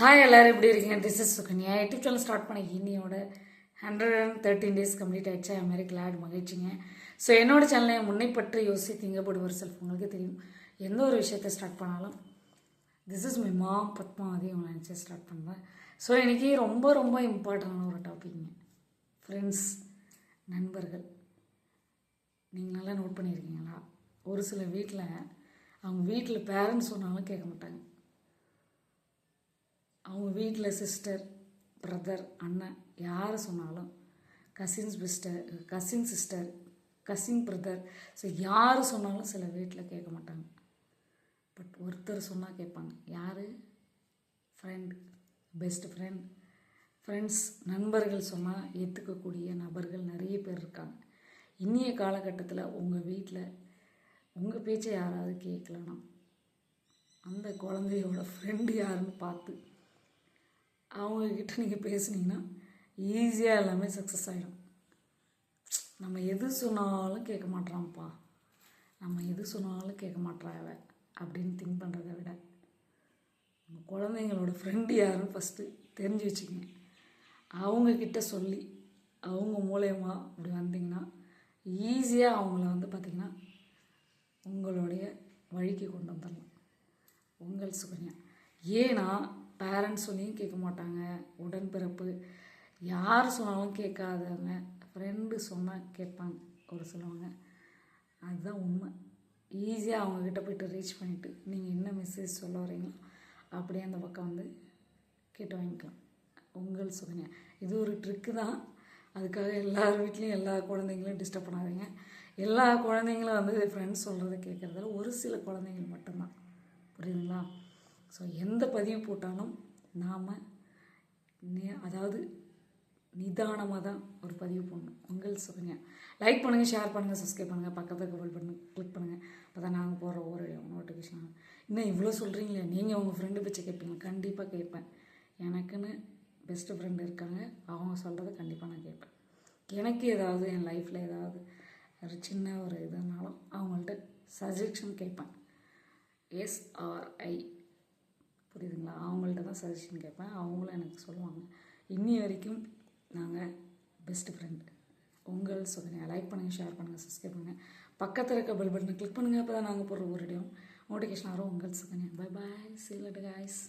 Hi எல்லோரும் எப்படி இருக்கீங்க? This is Sukanya. YouTube channel start பண்ண இன்னியோட hundred and thirteen days complete ஆயிடுச்சு. ஐ மாதிரி கிளாட் மகிழ்ச்சிங்க. ஸோ என்னோட சேனலை முன்னை பற்றி யோசி திங்கப்படுவர் செல்ஃப் உங்களுக்கு தெரியும். எந்த ஒரு விஷயத்தை ஸ்டார்ட் பண்ணாலும் this is my mom Padmavathi உங்களை நினச்சி ஸ்டார்ட் பண்ணுவேன். ஸோ இன்றைக்கி ரொம்ப ரொம்ப இம்பார்ட்டண்டான ஒரு டாபிக்ங்க ஃப்ரெண்ட்ஸ் நண்பர்கள். நீங்கள் நல்லா நோட் பண்ணியிருக்கீங்களா ஒரு சில வீட்டில் அவங்க வீட்டில் பேரண்ட்ஸ் சொன்னாலும் கேட்க மாட்டாங்க. அவங்க வீட்டில் சிஸ்டர் பிரதர் அண்ணன் யார் சொன்னாலும் cousins sister cousin sister cousin brother so யார் சொன்னாலும் சில வீட்டில் கேட்க மாட்டாங்க. பட் ஒருத்தர் சொன்னால் கேட்பாங்க. யார்? ஃப்ரெண்ட் பெஸ்ட் ஃப்ரெண்ட் ஃப்ரெண்ட்ஸ் நண்பர்கள் சொன்னால் ஏற்றுக்கக்கூடிய நபர்கள் நிறைய பேர் இருக்காங்க. இன்றைய காலகட்டத்தில் உங்கள் வீட்டில் உங்கள் பேச்சை யாராவது கேட்கலன்னா அந்த குழந்தையோட ஃப்ரெண்டு யாருன்னு பார்த்து அவங்கக்கிட்ட நீங்கள் பேசுனீங்கன்னா ஈஸியாக எல்லாமே சக்ஸஸ் ஆகிடும் நம்ம எது சொன்னாலும் கேட்க மாட்றான்ப்பா. நம்ம எது சொன்னாலும் கேட்க மாட்றா அவ அப்படின்னு திங்க் பண்ணுறத விட நம்ம குழந்தைங்களோட ஃப்ரெண்டு யாருன்னு ஃபஸ்ட்டு தெரிஞ்சு வச்சுக்கோங்க. அவங்கக்கிட்ட சொல்லி அவங்க மூலயமா அப்படி வந்தீங்கன்னா ஈஸியாக அவங்கள வந்து பார்த்திங்கன்னா உங்களுடைய வழிக்கு கொண்டு வந்துடலாம். உங்கள் சுகன்யா. ஏன்னா பேரண்ட்ஸ் சொல்லியும் கேட்க மாட்டாங்க. உடன்பிறப்பு. யார் சொன்னாலும் கேட்காதவங்க. ஃப்ரெண்டு சொன்னால் கேட்பாங்க ஒரு சிலவங்க. அதுதான் உண்மை. ஈஸியாக அவங்கக்கிட்ட போய்ட்டு ரீச் பண்ணிவிட்டு நீங்கள் என்ன மெசேஜ் சொல்ல வரீங்களோ அப்படியே அந்த பக்கம் வந்து கேட்டு வாங்கிக்கலாம். உங்கள் சுகன்யா. இது ஒரு ட்ரிக்கு தான். அதுக்காக எல்லார் வீட்லேயும் எல்லா குழந்தைங்களையும் டிஸ்டர்ப் பண்ணாதீங்க. எல்லா குழந்தைங்களும் வந்து ஃப்ரெண்ட்ஸ் சொல்கிறத கேட்குறதுல ஒரு சில குழந்தைங்கள் மட்டும்தான். புரியுதுங்களா? ஸோ எந்த பதிவு போட்டாலும் நாம் அதாவது நிதானமாக தான் ஒரு பதிவு போடணும். உங்கள் சுகன்யா லைக் பண்ணுங்கள் ஷேர் பண்ணுங்கள் சப்ஸ்கிரைப் பண்ணுங்கள் பக்கத்தில் கபல் பண்ணு கிளிக் பண்ணுங்கள் அப்போ தான் நாங்கள் போகிற ஒரு நோட்டிஃபிகேஷன் இன்னும் இவ்வளோ சொல்கிறீங்களே நீங்கள் உங்கள் ஃப்ரெண்டு பிச்சை கேட்பீங்க கண்டிப்பாக கேட்பேன் எனக்குன்னு பெஸ்ட்டு ஃப்ரெண்டு இருக்காங்க. அவங்க சொல்கிறத கண்டிப்பாக நான் கேட்பேன் எனக்கு ஏதாவது என் லைஃப்பில் ஏதாவது ஒரு சின்ன ஒரு இதுனாலும் அவங்கள்ட்ட சஜஷன் கேட்பேன் எஸ்ஆர்ஐ புரியுதுங்களா? அவங்கள்ட்ட தான் சஜஷன் கேட்பேன். அவங்களும் எனக்கு சொல்லுவாங்க இன்னி வரைக்கும் நாங்கள் பெஸ்ட் ஃப்ரெண்ட் உங்கள் சொல்லுங்கள் லைக் பண்ணுங்கள் ஷேர் பண்ணுங்கள் சப்ஸ்கிரைப் பண்ணுங்கள் பக்கத்தில் இருக்க பெல் பட்டனை கிளிக் பண்ணுங்கள் அப்போ தான் நாங்கள் போடுற ஒரு இடம் நோட்டிஃபிகேஷன் வரும். உங்கள் சொல்லுங்கள் பை பாய் சீலட்டு காய்ஸ்